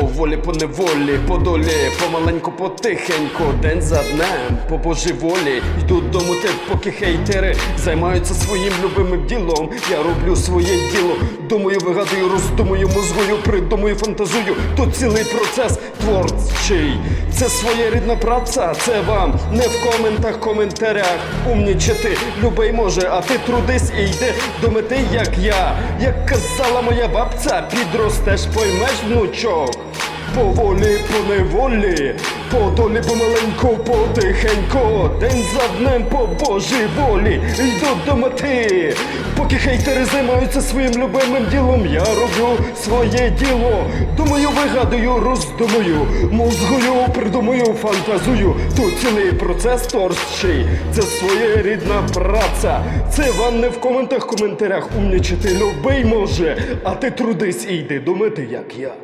Поволі по неволі, по долі, помаленьку, потихеньку, день за днем, по божій волі йдуть до мути, поки хейтери займаються своїм любимим ділом. Я роблю своє діло. Думаю, вигадую, роздумую, мозгую, придумую, фантазую. Тут цілий процес творчий. Це своєрідна праця, це вам не в коментах, коментарях. Умнічити любий може, а ти трудись і йди до мети, як я. Як казала моя бабця, підростеш, поймеш внучок. Поволі по неволі, по долі помаленьку, потихеньку, день за днем по Божій волі, йду до мети. Поки хейтери займаються своїм любимим ділом, я роблю своє діло. Думаю, вигадую, роздумую, мозгую, придумую, фантазую. Тут цілий процес творчий, це своєрідна праця. Це вам не в коментах, коментарях умнічити любий може, а ти трудись і йди до мети, як я.